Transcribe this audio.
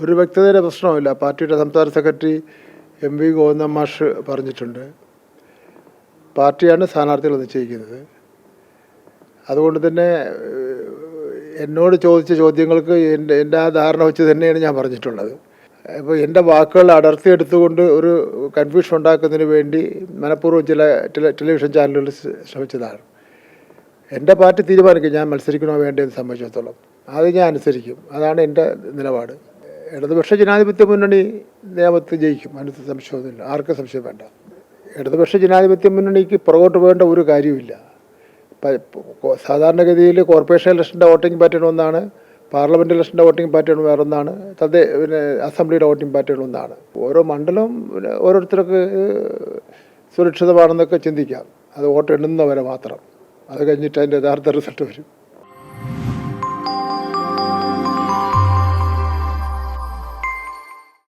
ഒരു വ്യക്തതയുടെ പ്രശ്നവുമില്ല. പാർട്ടിയുടെ സംസ്ഥാന സെക്രട്ടറി എം വി ഗോവിന്ദൻ മാഷ് പറഞ്ഞിട്ടുണ്ട്. പാർട്ടിയാണ് സ്ഥാനാർത്ഥികൾ നിശ്ചയിക്കുന്നത്. അതുകൊണ്ട് തന്നെ എന്നോട് ചോദിച്ച ചോദ്യങ്ങൾക്ക് എന്റെ എന്റെ ആ ധാരണ വെച്ച് തന്നെയാണ് ഞാൻ പറഞ്ഞിട്ടുള്ളത്. അപ്പോൾ എന്റെ വാക്കുകൾ അടർത്തി എടുത്തുകൊണ്ട് ഒരു കൺഫ്യൂഷൻ ഉണ്ടാക്കുന്നതിന് വേണ്ടി മനഃപൂർവം ചില ടെലിവിഷൻ ചാനലുകൾ ശ്ര- ശ്രമിച്ചതാണ്. എന്റെ പാർട്ടി തീരുമാനിക്കും ഞാൻ മത്സരിക്കണോ വേണ്ടതെന്ന് സംബന്ധിച്ചിടത്തോളം. അത് ഞാൻ അനുസരിക്കും. അതാണ് എന്റെ നിലപാട്. ഇടതുപക്ഷ ജനാധിപത്യ മുന്നണി നിയമത്തിൽ ജയിക്കും. അതിനകത്ത് സംശയമൊന്നുമില്ല. ആർക്കും സംശയം വേണ്ട. ഇടതുപക്ഷ ജനാധിപത്യ മുന്നണിക്ക് പുറകോട്ട് പോകേണ്ട ഒരു കാര്യമില്ല സാധാരണഗതിയിൽ കോർപ്പറേഷൻ ഇലക്ഷന്റെ വോട്ടിംഗ് പാറ്റേൺ ഒന്നാണ്. പാർലമെന്റ് ഇലക്ഷന്റെ വോട്ടിംഗ് പാറ്റേൺ വേറൊന്നാണ്. തദ്ദേ പിന്നെ അസംബ്ലിയുടെ വോട്ടിംഗ് പാറ്റേൺ ഒന്നാണ്. ഓരോ മണ്ഡലം ഓരോരുത്തർക്ക് സുരക്ഷിതമാണെന്നൊക്കെ ചിന്തിക്കാം. അത് വോട്ട് എണ്ണുന്നവരെ മാത്രം. അത് കഴിഞ്ഞിട്ട് അതിന്റെ യഥാർത്ഥ റിസൾട്ട് വരും.